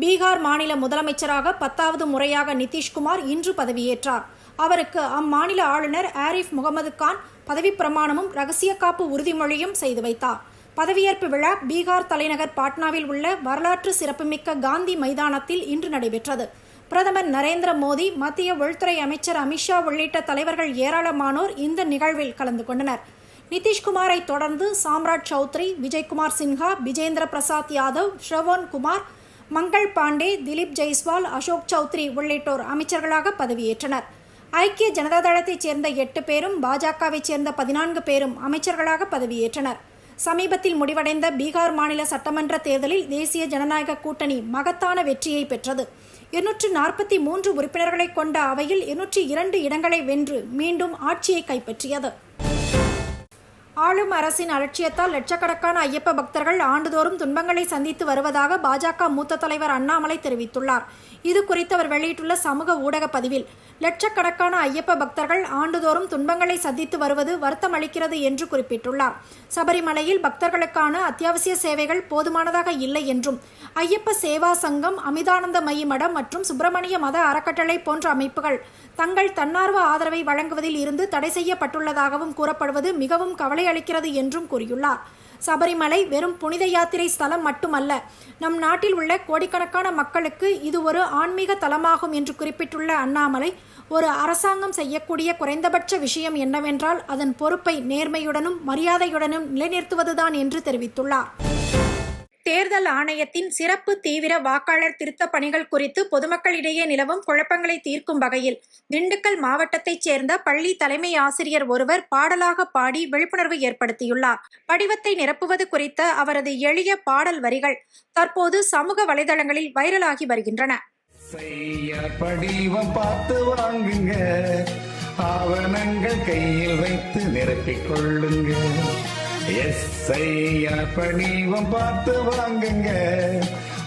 பீகார் மாநில முதலமைச்சராக பத்தாவது முறையாக நிதிஷ்குமார் இன்று பதவியேற்றார். அவருக்கு அம்மாநில ஆளுநர் ஆரிஃப் முகமது கான் பதவிப்பிரமாணமும் ரகசிய காப்பு உறுதிமொழியும் செய்து வைத்தார். பதவியேற்பு விழா பீகார் தலைநகர் பாட்னாவில் உள்ள வரலாற்று சிறப்புமிக்க காந்தி மைதானத்தில் இன்று நடைபெற்றது. பிரதமர் நரேந்திர மோடி மத்திய உள்துறை அமைச்சர் அமித்ஷா உள்ளிட்ட தலைவர்கள் ஏராளமானோர் இந்த நிகழ்வில் கலந்து கொண்டனர். நிதிஷ்குமாரை தொடர்ந்து சாம்ராட் சௌத்ரி விஜய்குமார் சின்ஹா விஜேந்திர பிரசாத் யாதவ் ஸ்ரவன் குமார் மங்கள் பாண்டே திலீப் ஜெய்ஸ்வால் அசோக் சௌத்ரி உள்ளிட்டோர் அமைச்சர்களாக பதவியேற்றனர். ஐக்கிய ஜனதா தளத்தைச் சேர்ந்த எட்டு பேரும் பாஜகவைச் சேர்ந்த பதினான்கு பேரும் அமைச்சர்களாக பதவியேற்றனர். சமீபத்தில் முடிவடைந்த பீகார் மாநில சட்டமன்ற தேர்தலில் தேசிய ஜனநாயக கூட்டணி மகத்தான வெற்றியை பெற்றது. இருநூற்று நாற்பத்தி மூன்று உறுப்பினர்களை கொண்ட அவையில் இருநூற்றி இரண்டு இடங்களை வென்று மீண்டும் ஆட்சியை கைப்பற்றியது. ஆளும் அரசின் அலட்சியத்தால் லட்சக்கணக்கான ஐயப்ப பக்தர்கள் ஆண்டுதோறும் துன்பங்களை சந்தித்து வருவதாக பாஜக மூத்த தலைவர் அண்ணாமலை தெரிவித்துள்ளார். இது குறித்து அவர் வெளியிட்டுள்ள சமூக ஊடக பதிவில் லட்சக்கணக்கான ஐயப்ப பக்தர்கள் ஆண்டுதோறும் துன்பங்களை சந்தித்து வருவது வருத்தம் அளிக்கிறது என்று குறிப்பிட்டுள்ளார். சபரிமலையில் பக்தர்களுக்கான அத்தியாவசிய சேவைகள் போதுமானதாக இல்லை என்றும் ஐயப்ப சேவா சங்கம் அமிதானந்த மயி மடம் மற்றும் சுப்பிரமணிய மத அறக்கட்டளை போன்ற அமைப்புகள் தங்கள் தன்னார்வ ஆதரவை வழங்குவதில் இருந்து தடை செய்யப்பட்டுள்ளதாகவும் கூறப்படுவது மிகவும் கவலை கிடைக்கிறது என்றும் கூறியுள்ளார். சபரிமலை வெறும் புனித யாத்திரை ஸ்தலம் மட்டுமல்ல நம் நாட்டில் உள்ள கோடிக்கணக்கான மக்களுக்கு இது ஒரு ஆன்மீக தலமாகும் என்று குறிப்பிட்டுள்ள அண்ணாமலை ஒரு அரசாங்கம் செய்யக்கூடிய குறைந்தபட்ச விஷயம் என்னவென்றால் அதன் பொறுப்பை நேர்மையுடனும் மரியாதையுடனும் நிலைநிறுத்துவதுதான் என்று தெரிவித்துள்ளார். தேர்தல் ஆணையத்தின் சிறப்பு தீவிர வாக்காளர் திருத்த பணிகள் குறித்து பொதுமக்களிடையே நிலவும் குழப்பங்களை தீர்க்கும் வகையில் திண்டுக்கல் மாவட்டத்தைச் சேர்ந்த பள்ளி தலைமை ஆசிரியர் ஒருவர் பாடலாக பாடி விழிப்புணர்வு ஏற்படுத்தியுள்ளார். படிவத்தை நிரப்புவது குறித்த அவரது எளிய பாடல் வரிகள் தற்போது சமூக வலைதளங்களில் வைரலாகி வருகின்றன. ஆவணங்கள் கையில் வைத்து நிரப்பிக் கொள்ளுங்கள் எஸ் ஐயா படிவம் பார்த்து வாங்குங்க.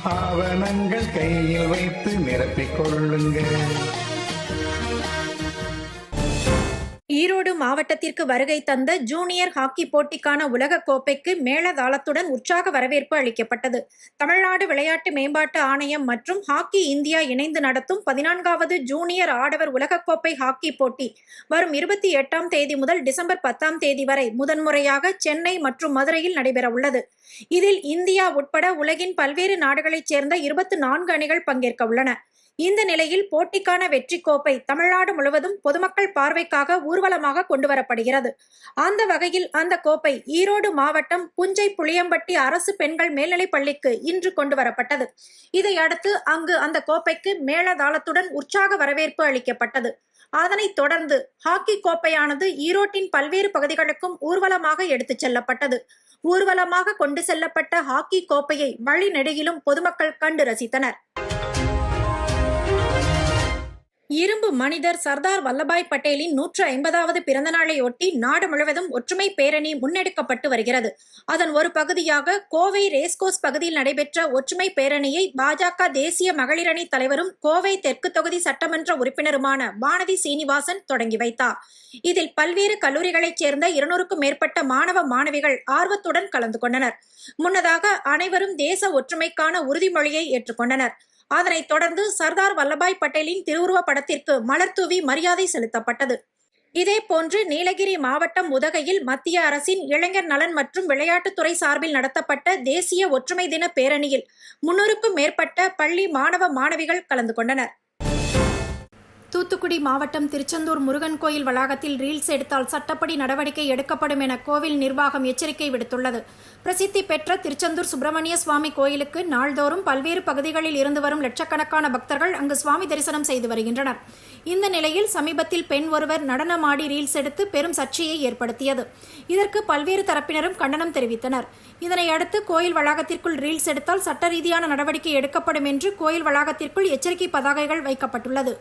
ஆவணங்கள் கையில் வைத்து நிரப்பிக் கொள்ளுங்க. ஈரோடு மாவட்டத்திற்கு வருகை தந்த ஜூனியர் ஹாக்கி போட்டிக்கான உலக கோப்பைக்கு மேளதாளத்துடன் உற்சாக வரவேற்பு அளிக்கப்பட்டது. தமிழ்நாடு விளையாட்டு மேம்பாட்டு ஆணையம் மற்றும் ஹாக்கி இந்தியா இணைந்து நடத்தும் பதினான்காவது ஜூனியர் ஆடவர் உலகக்கோப்பை ஹாக்கி போட்டி வரும் இருபத்தி எட்டாம் தேதி முதல் டிசம்பர் பத்தாம் தேதி வரை முதன்முறையாக சென்னை மற்றும் மதுரையில் நடைபெறவுள்ளது. இதில் இந்தியா உட்பட உலகின் பல்வேறு நாடுகளைச் சேர்ந்த இருபத்தி நான்கு அணிகள் பங்கேற்க உள்ளன இந்த நிலையில் போட்டிக்கான வெற்றி கோப்பை தமிழ்நாடு முழுவதும் பொதுமக்கள் பார்வைக்காக ஊர்வலமாக கொண்டு வரப்படுகிறது. அந்த வகையில் அந்த கோப்பை ஈரோடு மாவட்டம் புஞ்சை புளியம்பட்டி அரசு பெண்கள் மேல்நிலைப் பள்ளிக்கு இன்று கொண்டு வரப்பட்டது. இதையடுத்து அங்கு அந்த கோப்பைக்கு மேளதாளத்துடன் உற்சாக வரவேற்பு அளிக்கப்பட்டது. அதனைத் தொடர்ந்து ஹாக்கி கோப்பையானது ஈரோட்டின் பல்வேறு பகுதிகளுக்கும் ஊர்வலமாக எடுத்துச் செல்லப்பட்டது. ஊர்வலமாக கொண்டு செல்லப்பட்ட ஹாக்கி கோப்பையை வழிநெடுகிலும் பொதுமக்கள் கண்டு ரசித்தனர். இரும்பு மனிதர் சர்தார் வல்லபாய் பட்டேலின் நூற்று ஐம்பதாவது பிறந்த நாளையொட்டி நாடு முழுவதும் ஒற்றுமை பேரணி முன்னெடுக்கப்பட்டு வருகிறது. அதன் ஒரு பகுதியாக கோவை ரேஸ்கோஸ் பகுதியில் நடைபெற்ற ஒற்றுமை பேரணியை பாஜக தேசிய மகளிரணி தலைவரும் கோவை தெற்கு தொகுதி சட்டமன்ற உறுப்பினருமான வானதி சீனிவாசன் தொடங்கி வைத்தார். இதில் பல்வேறு கல்லூரிகளைச் சேர்ந்த இருநூறுக்கும் மேற்பட்ட மாணவ மாணவிகள் ஆர்வத்துடன் கலந்து கொண்டனர். முன்னதாக அனைவரும் தேச ஒற்றுமைக்கான உறுதிமொழியை ஏற்றுக்கொண்டனர். அதனைத் தொடர்ந்து சர்தார் வல்லபாய் பட்டேலின் திருவுருவ படத்திற்கு மலர் தூவி மரியாதை செலுத்தப்பட்டது. இதே போன்று நீலகிரி மாவட்டம் உதகையில் மத்திய அரசின் இளைஞர் நலன் மற்றும் விளையாட்டுத்துறை சார்பில் நடத்தப்பட்ட தேசிய ஒற்றுமை தின பேரணியில் முன்னூறுக்கும் மேற்பட்ட பள்ளி மாணவ மாணவிகள் கலந்து கொண்டனர். தூத்துக்குடி மாவட்டம் திருச்செந்தூர் முருகன் கோயில் வளாகத்தில் ரீல்ஸ் எடுத்தால் சட்டப்படி நடவடிக்கை எடுக்கப்படும் என கோவில் நிர்வாகம் எச்சரிக்கை விடுத்துள்ளது. பிரசித்தி பெற்ற திருச்செந்தூர் சுப்பிரமணிய சுவாமி கோயிலுக்கு நாள்தோறும் பல்வேறு பகுதிகளில் இருந்து வரும் லட்சக்கணக்கான பக்தர்கள் அங்கு சுவாமி தரிசனம் செய்து வருகின்றனர். இந்த நிலையில் சமீபத்தில் பெண் ஒருவர் நடனமாடி ரீல்ஸ் எடுத்து பெரும் சர்ச்சையை ஏற்படுத்தியது. இதற்கு பல்வேறு தரப்பினரும் கண்டனம் தெரிவித்தனர். இதனையடுத்து கோயில் வளாகத்திற்குள் ரீல்ஸ் எடுத்தால் சட்ட ரீதியான நடவடிக்கை எடுக்கப்படும் என்று கோயில் வளாகத்திற்குள் எச்சரிக்கை பதாகைகள் வைக்கப்பட்டுள்ளது.